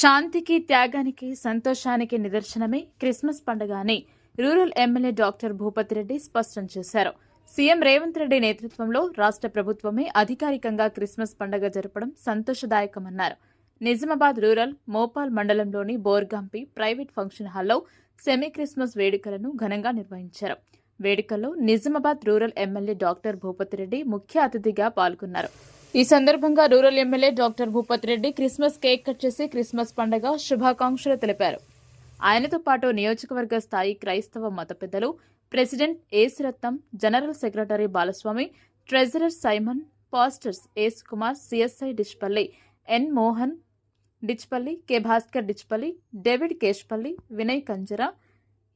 శాంతికి త్యాగానికి సంతోషానికి నిదర్శనమే క్రిస్మస్ పండుగ అని rural MLA doctor Bhupathi Reddy స్పష్టం చేశారు. సీఎం రేవంత్ రెడ్డి నేతృత్వంలో రాష్ట్ర ప్రభుత్వమే అధికారికంగా క్రిస్మస్ పండుగ జరపడం సంతోషదాయకమన్నారు. నిజామాబాద్ రూరల్ మోపాల్ మండలంలోని బోర్గాంపి ప్రైవేట్ ఫంక్షన్ హాల్లో సెమీ క్రిస్మస్ వేడుకలను ఘనంగా నిర్వహించారు. వేడుకల్లో Nizamabad rural MLA doctor Bhupathi Reddy ముఖ్య అతిథిగా పాల్గొన్నారు. ఈ సందర్భంగా rural MLA doctor Bhupathi Reddy Christmas cake cut చేసి క్రిస్మస్ పండుగ శుభాకాంక్షలు తెలిపారు. ఆయనతో పాటు నియోజకవర్గ స్థాయి క్రైస్తవ మత పెద్దలు president Yesuratnam general secretary Balaswamy treasurer Simon pastors S Kumar CSI Dichpally N Mohan Dichpally K Bhaskar Dichpally David Keshpally Vinay Kanjara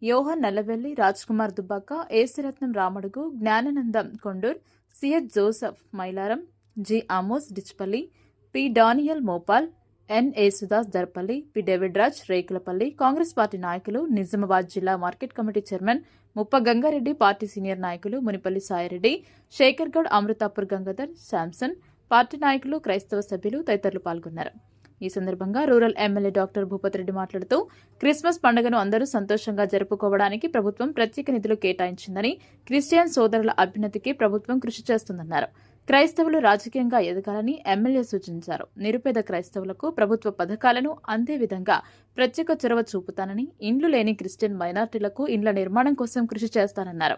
Yohan Nallavelli Raj Kumar Dubbaka Yesuratnam Ramadugu Gnanananadam Kondur CH Joseph Mylaram G. Amos Dichpally P. Daniel Mopal N. Yesudas Darpally P. David Raj Rekulapally Congress party నాయకులు నిజామాబాద్ జిల్లా market committee chairman ముప్ప Gangareddy party senior నాయకులు Munipalli Saireddy Shekar Goud Amruthapur Gangadhar Samson party నాయకులు క్రైస్తవ సభ్యులు తదితరులు పాల్గొన్నారు. ఈ సందర్భంగా రూరల్ ఎమ్మెల్యే డాక్టర్ భూపతిరెడ్డి మాట్లాడుతూ క్రిస్మస్ పండుగను అందరూ సంతోషంగా జరుపుకోవడానికి ప్రభుత్వం ప్రత్యేక నిధులు కేటాయించిందని క్రిస్టియన్ సోదరుల అభ్యున్నతికి ప్రభుత్వం కృషి చేస్తుందన్నారు. క్రైస్తవులు రాజకీయంగా ఎదగాలని ఎమ్మెల్యే సూచించారు. నిరుపేద క్రైస్తవులకు ప్రభుత్వ పథకాలను అందే విధంగా ప్రత్యేక చొరవ చూపుతానని ఇండ్లు లేని క్రిస్టియన్ మైనార్టీలకు ఇండ్ల నిర్మాణం కోసం కృషి చేస్తానన్నారు.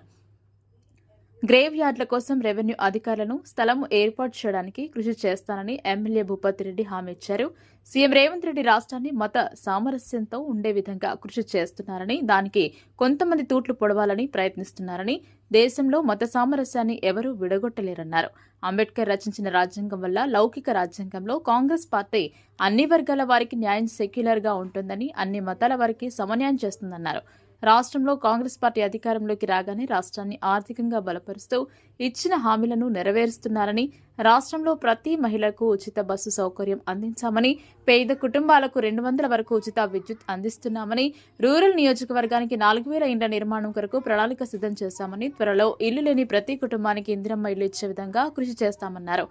గ్రేవ్ యార్డ్ల కోసం రెవెన్యూ అధికారులను స్థలం ఏర్పాటు చేయడానికి కృషి చేస్తానని ఎమ్మెల్యే భూపతి రెడ్డి హామీ ఇచ్చారు. సీఎం రేవంత్ రెడ్డి రాష్ట్రాన్ని మత సామరస్యంతో ఉండే విధంగా కృషి చేస్తున్నారని దానికి కొంతమంది తూట్లు పొడవాలని ప్రయత్నిస్తున్నారని దేశంలో మత సామరస్యాన్ని ఎవరూ విడగొట్టలేరన్నారు. అంబేద్కర్ రచించిన రాజ్యాంగం వల్ల లౌకిక రాజ్యాంగంలో కాంగ్రెస్ పార్టీ అన్ని వర్గాల వారికి న్యాయం సెక్యులర్గా ఉంటుందని అన్ని మతాల వారికి సమన్యాయం చేస్తుందన్నారు. రాష్ట్రంలో కాంగ్రెస్ పార్టీ అధికారంలోకి రాగానే రాష్ట్రాన్ని ఆర్థికంగా బలపరుస్తూ ఇచ్చిన హామీలను నెరవేరుస్తున్నారని రాష్ట్రంలో ప్రతి మహిళకు ఉచిత బస్సు సౌకర్యం అందించామని పేద కుటుంబాలకు రెండు వందల వరకు ఉచిత విద్యుత్ అందిస్తున్నామని రూరల్ నియోజకవర్గానికి నాలుగు వేల ఇండ్ల నిర్మాణం కొరకు ప్రణాళిక సిద్ధం చేశామని త్వరలో ఇల్లు లేని ప్రతి కుటుంబానికి ఇందిరమ్మ ఇల్లు ఇచ్చే విధంగా కృషి చేస్తామన్నారు.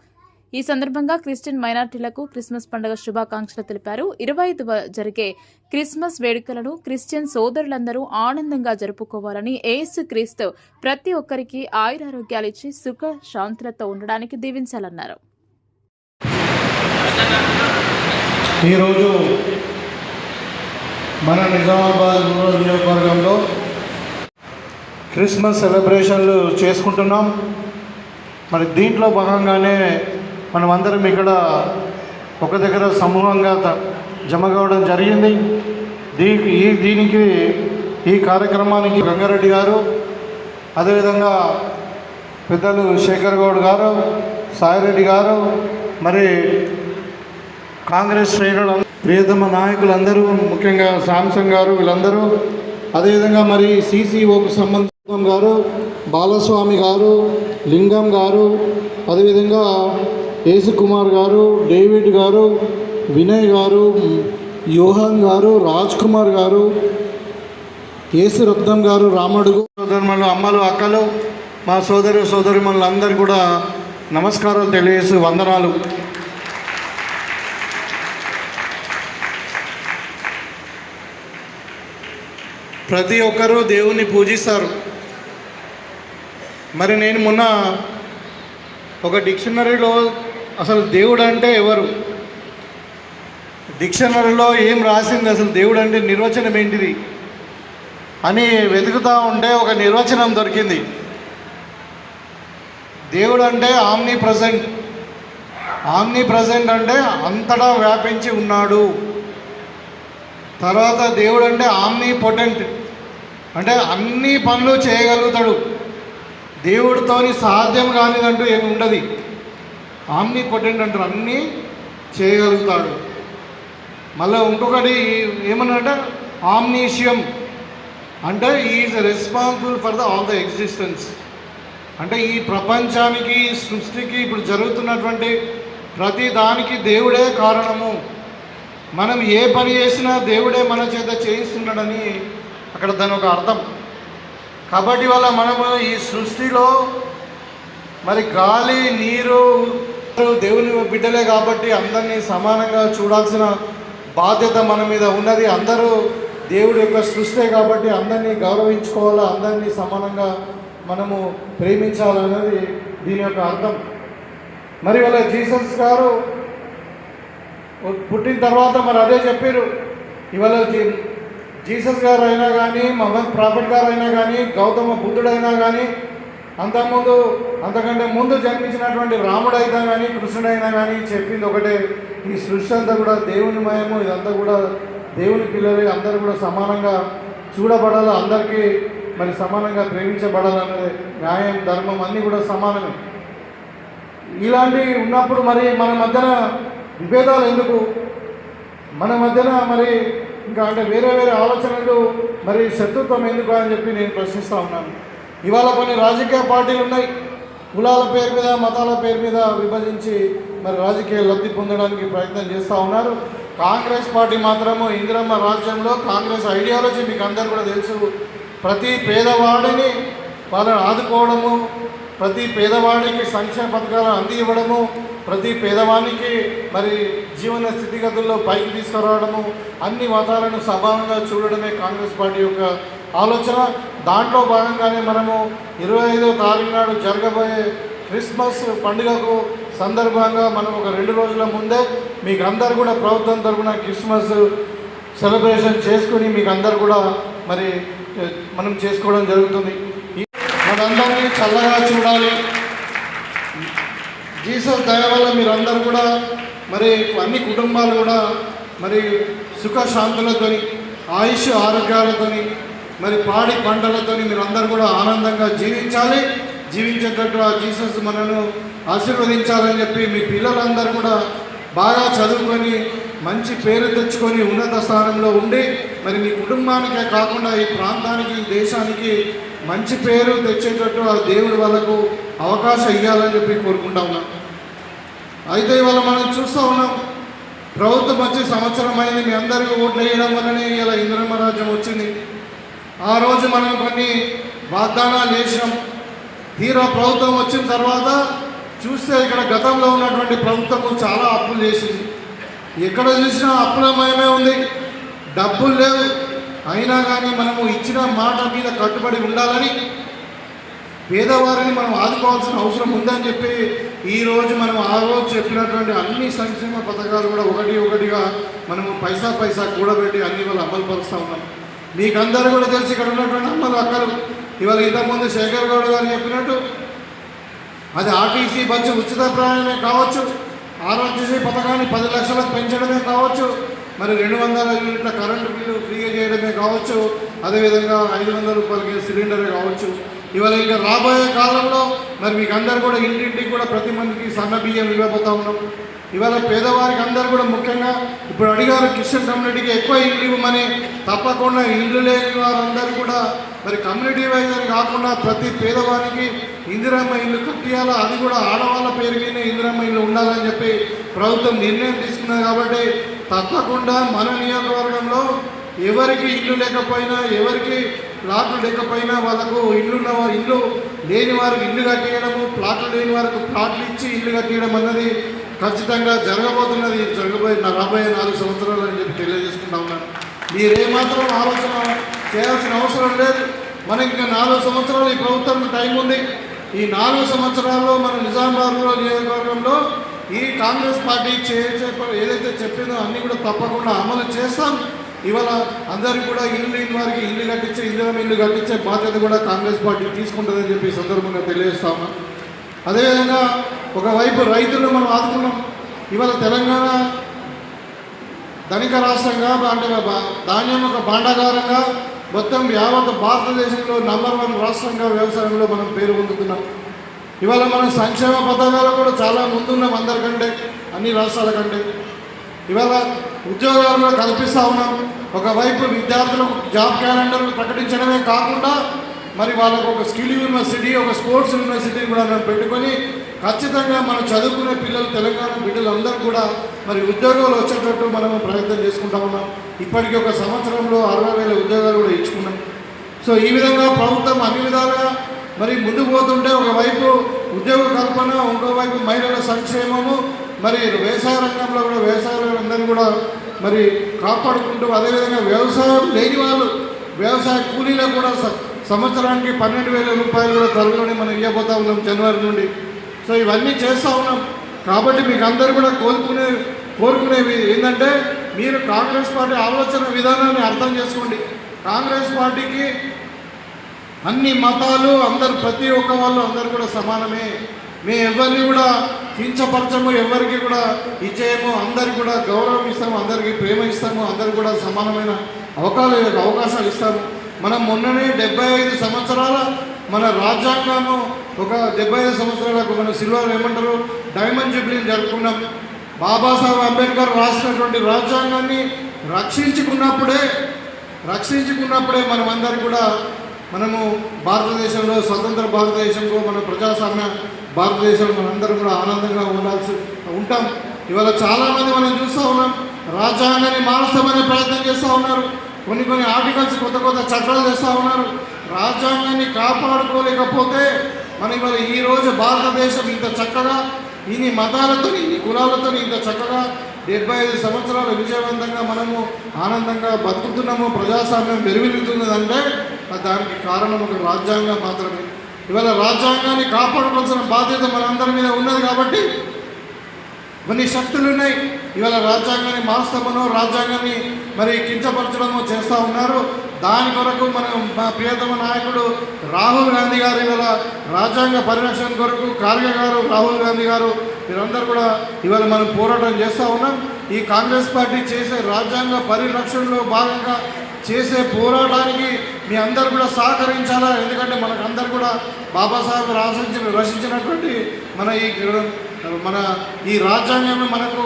ఈ సందర్భంగా క్రిస్టియన్ మైనార్టీలకు క్రిస్మస్ పండుగ శుభాకాంక్షలు తెలిపారు. ఇరవై ఐదు జరిగే క్రిస్మస్ వేడుకలను క్రిస్టియన్ సోదరులందరూ ఆనందంగా జరుపుకోవాలని ఏసు క్రీస్తు ప్రతి ఒక్కరికి ఆయురారోగ్యాలు ఇచ్చి సుఖ శాంతులతో ఉండడానికి దీవించాలన్నారు. ఈరోజు మన నిజామాబాద్ రూరల్ నియోజకవర్గంలో క్రిస్మస్ సెలబ్రేషన్లు చేసుకుంటున్నాం. మరి దీంట్లో భాగంగానే మనమందరం ఇక్కడ ఒక దగ్గర సమూహంగా జమ కావడం జరిగింది. దీనికి ఈ దీనికి ఈ కార్యక్రమానికి రంగారెడ్డి గారు అదేవిధంగా పెద్దలు శేఖర్ గౌడ్ గారు సాయిరెడ్డి గారు మరి కాంగ్రెస్ శ్రేణులు ప్రియతమ నాయకులందరూ ముఖ్యంగా శాంసంగ్ గారు వీళ్ళందరూ అదేవిధంగా మరి సిసిఓకు సంబంధం గారు బాలస్వామి గారు లింగం గారు అదేవిధంగా యేసుకుమార్ గారు డేవిడ్ గారు వినయ్ గారు యోహన్ గారు రాజ్ కుమార్ గారు యేసు రత్నం గారు రామడుగు సోదరుమలు అమ్మలు అక్కలు మా సోదరు సోదరిమణులందరూ కూడా నమస్కారాలు తెలియజేసి వందనాలు. ప్రతి ఒక్కరూ దేవుణ్ణి పూజిస్తారు. మరి నేను మొన్న ఒక డిక్షనరీలో అసలు దేవుడు అంటే ఎవరు? డిక్షనరీలో ఏం రాసింది అసలు దేవుడు అంటే నిర్వచనం ఏంటిది? అని వెతుకుతూ ఉంటే ఒక నిర్వచనం దొరికింది. దేవుడు అంటే ఆమ్ని ప్రజెంట్ ఆమ్ని ప్రజెంట్ అంటే అంతటా వ్యాపించి ఉన్నాడు. తర్వాత దేవుడు అంటే ఆమ్ని పొటెంట్ అంటే అన్ని పనులు చేయగలుగుతాడు. దేవుడితోని సాధ్యం కానిదంటూ ఏమి ఉండదు. ఆమ్ని పొటెంట్ అంటారు అన్నీ చేయగలుగుతాడు. మళ్ళీ ఇంకొకటి ఏమన్నంటే ఆమ్నీషియం. అంటే is responsible for the all the existence అంటే ఈ ప్రపంచానికి సృష్టికి ఇప్పుడు జరుగుతున్నటువంటి ప్రతి దానికి దేవుడే కారణము. మనం ఏ పని చేసినా దేవుడే మన చేత చేయిస్తున్నాడని అక్కడ దాని ఒక అర్థం. కాబట్టి వల్ల మనము ఈ సృష్టిలో మరి గాలి నీరు దేవుని బిడ్డలే కాబట్టి అందరినీ సమానంగా చూడాల్సిన బాధ్యత మన మీద ఉన్నది. అందరూ దేవుడి యొక్క సృష్టి కాబట్టి అందరినీ గౌరవించుకోవాలా అందరినీ సమానంగా మనము ప్రేమించాలన్నది దీని యొక్క అర్థం. మరి వాళ్ళ జీసస్ గారు పుట్టిన తర్వాత మరి అదే చెప్పారు. ఇవాళ జీ- జీసస్ గారు అయినా కానీ మహమ్మద్ ప్రాఫిట్ గారు అయినా కానీ గౌతమ బుద్ధుడైనా కానీ అంతకుముందు అంతకంటే ముందు జన్మించినటువంటి రాముడు అయినా కానీ కృష్ణుడైనా కానీ చెప్పింది ఒకటే. ఈ సృష్టి అంతా కూడా దేవుని మయము ఇదంతా కూడా దేవుని పిల్లలు అందరూ కూడా సమానంగా చూడబడాలి అందరికీ మరి సమానంగా ప్రేమించబడాలన్నది న్యాయం ధర్మం అన్నీ కూడా సమానమే. ఇలాంటివి ఉన్నప్పుడు మరి మన మధ్యన విభేదాలు ఎందుకు? మన మధ్యన మరి ఇంకా అంటే వేరే వేరే ఆలోచనలు మరి శత్రుత్వం ఎందుకు అని చెప్పి నేను ప్రశ్నిస్తూ ఉన్నాను. ఇవాళ కొన్ని రాజకీయ పార్టీలు ఉన్నాయి. కులాల పేరు మీద మతాల పేరు మీద విభజించి మరి రాజకీయ లబ్ధి పొందడానికి ప్రయత్నం చేస్తూ ఉన్నారు. కాంగ్రెస్ పార్టీ మాత్రము ఇందిరమ్మ రాజ్యంలో కాంగ్రెస్ ఐడియాలజీ మీకు అందరు కూడా తెలుసు. ప్రతి పేదవాడిని వాళ్ళని ఆదుకోవడము ప్రతి పేదవాడికి సంక్షేమ పథకాలు అందివ్వడము ప్రతి పేదవానికి మరి జీవన స్థితిగతుల్లో పైకి తీసుకురావడము అన్ని మతాలను సమానంగా చూడడమే కాంగ్రెస్ పార్టీ యొక్క ఆలోచన. దాంట్లో భాగంగానే మనము ఇరవై ఐదో తారీఖు నాడు జరగబోయే క్రిస్మస్ పండుగకు సందర్భంగా మనం ఒక రెండు రోజుల ముందే మీకు అందరు కూడా ప్రభుత్వం తరఫున క్రిస్మస్ సెలబ్రేషన్ చేసుకుని మీకు అందరు కూడా మరి మనం చేసుకోవడం జరుగుతుంది. మనందరినీ చల్లగా చూడాలి. జీసస్ దయ వల్ల మీరందరూ కూడా మరి అన్ని కుటుంబాలు కూడా మరి సుఖ శాంతులతోని ఆయుష్ ఆరోగ్యాలతోని మరి పాడి పంటలతోని మీరందరూ కూడా ఆనందంగా జీవించాలి. జీవించేటట్టు ఆ జీసస్ మనను ఆశీర్వదించాలని చెప్పి మీ పిల్లలందరూ కూడా బాగా చదువుకొని మంచి పేరు తెచ్చుకొని ఉన్నత స్థానంలో ఉండి మరి మీ కుటుంబానికే కాకుండా ఈ ప్రాంతానికి ఈ దేశానికి మంచి పేరు తెచ్చేటట్టు ఆ దేవుడి వాళ్ళకు అవకాశం ఇవ్వాలని చెప్పి కోరుకుంటా ఉన్నాం. అయితే ఇవాళ మనం చూస్తూ ఉన్నాం ప్రభుత్వం వచ్చి సంవత్సరం అయింది మీ అందరికీ ఓట్లు వేయడం వల్లనే ఇలా ఇంద్రమరాజ్యం వచ్చింది. ఆ రోజు మనం కొన్ని వాగ్దానాలు చేసినాం. తీరా ప్రభుత్వం వచ్చిన తర్వాత చూస్తే ఇక్కడ గతంలో ఉన్నటువంటి ప్రభుత్వం చాలా అప్పులు చేసింది. ఎక్కడ చూసినా అప్పులమయమే ఉంది. డబ్బులు లేవు. అయినా కానీ మనము ఇచ్చిన మాట మీద కట్టుబడి ఉండాలని పేదవారిని మనం ఆదుకోవాల్సిన అవసరం ఉందని చెప్పి ఈరోజు మనం ఆ రోజు చెప్పినటువంటి అన్ని సంక్షేమ పథకాలు కూడా ఒకటి ఒకటిగా మనము పైసా పైసా కూడబెట్టి అన్ని వాళ్ళు అమలుపరుస్తూ ఉన్నాం. మీకు అందరూ కూడా తెలిసి ఇక్కడ ఉన్నటువంటి అమ్మలు అక్కలు. ఇవాళ ఇంతకుముందు శేఖర్ గౌడ్ గారు చెప్పినట్టు అది ఆర్టీసీ బస్సు ఉచిత ప్రయాణమే కావచ్చు ఆరోగ్యశ్రీ పథకాన్ని పది లక్షలకు పెంచడమే కావచ్చు మరి రెండు వందల యూనిట్ల కరెంటు బిల్లు ఫ్రీగా చేయడమే కావచ్చు అదేవిధంగా ఐదు వందల రూపాయలకి సిలిండరే కావచ్చు. ఇవాళ ఇంకా రాబోయే కాలంలో మరి మీకు అందరు కూడా ఇంటింటికి కూడా ప్రతి మందికి సన్న బియ్యం ఇవ్వబోతా ఉన్నాం. ఇవాళ పేదవారికి అందరు కూడా ముఖ్యంగా ఇప్పుడు అడిగారు కిషన్ కమ్యూనిటీకి ఎక్కువ ఇల్లు ఇవ్వమని. తప్పకుండా ఇల్లు లేని వారందరూ కూడా మరి కమ్యూనిటీ వైజ్ అని కాకుండా ప్రతి పేదవారికి ఇందిరమ్మ ఇల్లు కట్టియాలా? అది కూడా ఆడవాళ్ళ పేరు మీద ఇందిరమ్మ ఇల్లు ఉండాలని చెప్పి ప్రభుత్వం నిర్ణయం తీసుకున్నది కాబట్టి తప్పకుండా మన నియోజకవర్గంలో ఎవరికి ఇల్లు లేకపోయినా ఎవరికి ప్లాట్లు లేకపోయినా వాళ్ళకు ఇల్లున్న వారు ఇల్లు లేని వారికి ఇల్లు కట్టేయడము ప్లాట్లు లేని వారికి ప్లాట్లు ఇచ్చి ఇల్లు కట్టేయడం అన్నది ఖచ్చితంగా జరగబోతున్నది జరగబోయే నలభై రాబోయే నాలుగు సంవత్సరాలు అని చెప్పి తెలియజేసుకుంటా ఉన్నాను మీరేమాత్రం ఆలోచన చేయాల్సిన అవసరం లేదు. మనకి ఇంకా నాలుగు సంవత్సరాలు ఈ ప్రభుత్వం టైం ఉంది. ఈ నాలుగు సంవత్సరాల్లో మన నిజామాబాద్ నియోజకవర్గంలో ఈ కాంగ్రెస్ పార్టీ చేసే ఏదైతే చెప్పిందో అన్నీ కూడా తప్పకుండా అమలు చేస్తాం. ఇవాళ అందరికీ కూడా ఇల్లు లేని వారికి ఇల్లు కట్టించే ఇందిరం ఇల్లు కట్టించే బాధ్యత కూడా కాంగ్రెస్ పార్టీ తీసుకుంటుందని చెప్పి ఈ సందర్భంగా తెలియజేస్తాము అదేవిధంగా ఒకవైపు రైతులను మనం ఆదుకున్నాం. ఇవాళ తెలంగాణ ధనిక రాష్ట్రంగా అంటే బా- ధాన్యం ఒక భాండాగారంగా మొత్తం యావత్ భారతదేశంలో నంబర్ వన్ రాష్ట్రంగా వ్యవసాయంలో మనం పేరు పొందుతున్నాం. ఇవాళ మనం సంక్షేమ పథకాలు కూడా చాలా ముందున్నాం అందరికంటే అన్ని రాష్ట్రాల కంటే. ఇవాళ ఉద్యోగాలు కూడా కల్పిస్తూ ఉన్నాం. ఒకవైపు విద్యార్థులకు జాబ్ క్యాలెండర్ ప్రకటించడమే కాకుండా మరి వాళ్ళకు ఒక స్కిల్ యూనివర్సిటీ ఒక స్పోర్ట్స్ యూనివర్సిటీ కూడా మేము పెట్టుకొని ఖచ్చితంగా మనం చదువుకునే పిల్లలు తెలంగాణ బిడ్డలందరూ కూడా మరి ఉద్యోగాలు వచ్చేటట్టు మనం ప్రయత్నం చేసుకుంటా ఉన్నాం. ఇప్పటికీ ఒక సంవత్సరంలో అరవై వేల ఉద్యోగాలు కూడా ఇచ్చుకున్నాం. సో ఈ విధంగా ప్రభుత్వం అన్ని విధాలుగా మరి ముందుకు పోతుంటే ఒకవైపు ఉద్యోగ కల్పన ఇంకోవైపు మహిళల సంక్షేమము మరి వ్యవసాయ రంగంలో కూడా వ్యవసాయులందరినీ కూడా మరి కాపాడుకుంటూ అదేవిధంగా వ్యవసాయం లేని వాళ్ళు వ్యవసాయ కూలీలకు కూడా స- సంవత్సరానికి పన్నెండు వేల రూపాయలు కూడా త్వరలోనే మనం ఇవ్వబోతా ఉన్నాం జనవరి నుండి. సో ఇవన్నీ చేస్తూ ఉన్నాం. కాబట్టి మీకు అందరూ కూడా కోరుకునే కోరుకునేవి ఏంటంటే మీరు కాంగ్రెస్ పార్టీ ఆలోచన విధానాన్ని అర్థం చేసుకోండి. కాంగ్రెస్ పార్టీకి అన్ని మతాలు అందరు ప్రతి ఒక్క వాళ్ళు అందరు కూడా సమానమే. మేము ఎవరిని కూడా కించపరచము ఎవరికి కూడా ఇచ్చేయము అందరికి కూడా గౌరవం ఇస్తాము అందరికీ ప్రేమ ఇస్తాము అందరికి కూడా సమానమైన అవకాశాలు అవకాశాలు ఇస్తాము. మనం మొన్ననే డెబ్బై ఐదు సంవత్సరాల మన రాజ్యాంగము ఒక డెబ్బై ఐదు సంవత్సరాలకు మన సిల్వర్ ఏమంటారు? డైమండ్ జూబ్లీని జరుపుకున్నాం. బాబాసాహెబ్ అంబేద్కర్ రాసినటువంటి రాజ్యాంగాన్ని రక్షించుకున్నప్పుడే రక్షించుకున్నప్పుడే మనం అందరం కూడా మనము భారతదేశంలో స్వతంత్ర భారతదేశంలో మన ప్రజాస్వామ్య భారతదేశంలో మనందరం కూడా ఆనందంగా ఉండాల్సి ఉంటాం. ఇవాళ చాలామంది మనం చూస్తూ ఉన్నాం. రాజ్యాంగాన్ని మారుస్తామనే ప్రయత్నం చేస్తూ ఉన్నారు. కొన్ని కొన్ని ఆర్టికల్స్ కొత్త కొత్త చట్టాలు తెస్తూ ఉన్నారు. రాజ్యాంగాన్ని కాపాడుకోలేకపోతే మన ఇవాళ ఈరోజు భారతదేశం ఇంత చక్కగా ఇన్ని మతాలతో ఇన్ని కులాలతో ఇంత చక్కగా డెబ్బై ఐదు సంవత్సరాలు విజయవంతంగా మనము ఆనందంగా బతుకుతున్నాము ప్రజాస్వామ్యం పెరుగుతున్నదంటే దానికి కారణం ఒక రాజ్యాంగం మాత్రమే. ఇవాళ రాజ్యాంగాన్ని కాపాడుకోవాల్సిన బాధ్యత మనందరి మీద ఉన్నది కాబట్టి కొన్ని శక్తులు ఉన్నాయి ఇవాళ రాజ్యాంగాన్ని మారుస్తామనో రాజ్యాంగాన్ని మరి కించపరచడము చేస్తూ ఉన్నారు. దాని కొరకు మనం మా ప్రియతమ నాయకుడు రాహుల్ గాంధీ గారు ఇవాళ రాజ్యాంగ పరిరక్షణ కొరకు ఖార్గే గారు రాహుల్ గాంధీ గారు వీరందరూ కూడా ఇవాళ మనం పోరాటం చేస్తూ ఉన్నాం. ఈ కాంగ్రెస్ పార్టీ చేసే రాజ్యాంగ పరిరక్షణలో భాగంగా చేసే పోరాటానికి మీ అందరు కూడా సహకరించాలా? ఎందుకంటే మనకు అందరు కూడా బాబాసాహెబ్ రాసించిన రచించినటువంటి మన ఈ మన ఈ రాజ్యాంగమే మనకు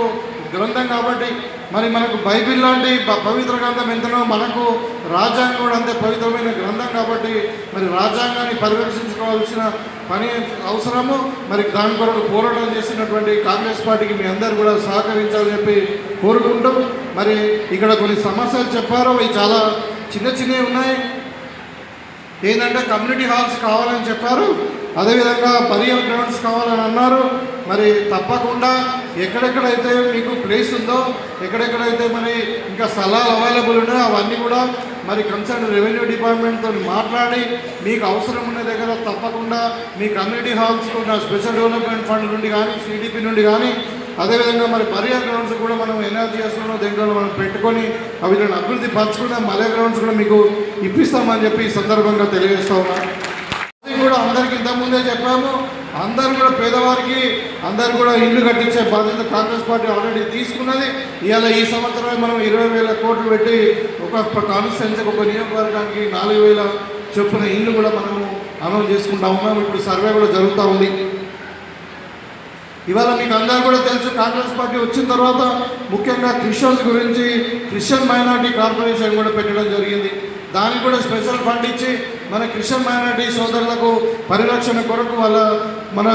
గ్రంథం కాబట్టి మరి మనకు బైబిల్ లాంటి ప- పవిత్ర గ్రంథం ఎంతనో మనకు రాజ్యాంగం కూడా అంతే పవిత్రమైన గ్రంథం కాబట్టి మరి రాజ్యాంగాన్ని పరిరక్షించుకోవాల్సిన పని అవసరము. మరి దాని కొరకు పోరాటం చేసినటువంటి కాంగ్రెస్ పార్టీకి మీ అందరు కూడా సహకరించాలని చెప్పి కోరుకుంటూ మరి ఇక్కడ కొన్ని సమస్యలు చెప్పారు. అవి చాలా చిన్న చిన్నవి ఉన్నాయి. ఏంటంటే కమ్యూనిటీ హాల్స్ కావాలని చెప్పారు. అదేవిధంగా పరియల్ గ్రౌండ్స్ కావాలని అన్నారు. మరి తప్పకుండా ఎక్కడెక్కడైతే మీకు ప్లేస్ ఉందో ఎక్కడెక్కడైతే మరి ఇంకా స్థలాలు అవైలబుల్ ఉన్నాయో అవన్నీ కూడా మరి కన్సర్న్ రెవెన్యూ డిపార్ట్మెంట్తో మాట్లాడి మీకు అవసరం ఉన్న దగ్గర తప్పకుండా మీ కమ్యూనిటీ హాల్స్ కూడా స్పెషల్ డెవలప్మెంట్ ఫండ్ నుండి కానీ సిడిపి నుండి కానీ అదేవిధంగా మరి బరియల్ గ్రౌండ్స్ కూడా మనం ఎనర్జీ చేస్తున్నాం దీంట్లో మనం పెట్టుకొని అవి అభివృద్ధి పరచుకున్న మలే గ్రౌండ్స్ కూడా మీకు ఇప్పిస్తామని చెప్పి ఈ సందర్భంగా తెలియజేస్తా ఉన్నా. కూడా అందరికి ఇంతకుముందే చెప్పాము. అందరు కూడా పేదవారికి అందరు కూడా ఇల్లు కట్టించే బాధ్యత కాంగ్రెస్ పార్టీ ఆల్రెడీ తీసుకున్నది. ఇవాళ ఈ సంవత్సరమే మనం ఇరవై వేల కోట్లు పెట్టి ఒక కాన్స్టిట్యున్సీకి ఒక నియోజకవర్గానికి నాలుగు వేల చొప్పున ఇల్లు కూడా మనము అమలు చేసుకుంటా ఉన్నాము. ఇప్పుడు సర్వే కూడా జరుగుతూ ఉంది. ఇవాళ మీకు అందరూ కూడా తెలుసు కాంగ్రెస్ పార్టీ వచ్చిన తర్వాత ముఖ్యంగా క్రిస్టియన్స్ గురించి క్రిస్టియన్ మైనార్టీ కార్పొరేషన్ కూడా పెట్టడం జరిగింది. దానికి కూడా స్పెషల్ ఫండ్ ఇచ్చి మన క్రిస్టియన్ మైనార్టీ సోదరులకు పరిరక్షణ కొరకు వాళ్ళ మన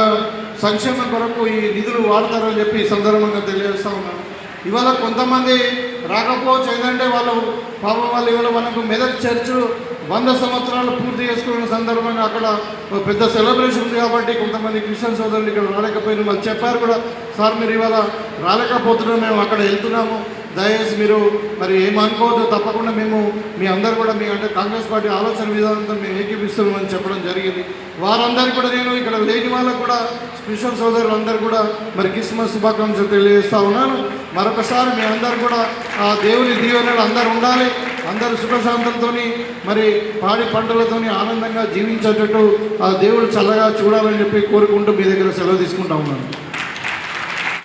సంక్షేమం కొరకు ఈ నిధులు వాడతారని చెప్పి సందర్భంగా తెలియజేస్తా ఉన్నాను. ఇవాళ కొంతమంది రాకపోవచ్చు ఏంటంటే వాళ్ళు పాపం వాళ్ళు ఇవాళ మనకు మెదక్ చర్చ్ వంద సంవత్సరాలు పూర్తి చేసుకున్న సందర్భంగా అక్కడ ఒక పెద్ద సెలబ్రేషన్ ఉంది కాబట్టి కొంతమంది క్రిస్టియన్ సోదరులు ఇక్కడ రాలేకపోయిన వాళ్ళు చెప్పారు కూడా సార్ మీరు ఇవాళ రాలేకపోతున్నాం మేము అక్కడ వెళ్తున్నాము. దయచేసి మీరు మరి ఏమనుకోవద్దు తప్పకుండా మేము మీ అందరు కూడా మీ అంటే కాంగ్రెస్ పార్టీ ఆలోచన విధానంతో మేము ఏకీపిస్తున్నామని చెప్పడం జరిగింది. వారందరికీ కూడా నేను ఇక్కడ లేని వాళ్ళకు కూడా స్పెషల్ సోదరులందరూ కూడా మరి క్రిస్మస్ శుభాకాంక్షలు తెలియజేస్తా ఉన్నాను. మరొకసారి మీ అందరు కూడా ఆ దేవుని దీవెనలు అందరూ ఉండాలి. అందరూ సుఖశాంతంతో మరి పాడి పంటలతోని ఆనందంగా జీవించేటట్టు ఆ దేవుడు చల్లగా చూడాలని చెప్పి కోరుకుంటూ మీ దగ్గర సెలవు తీసుకుంటా ఉన్నాను.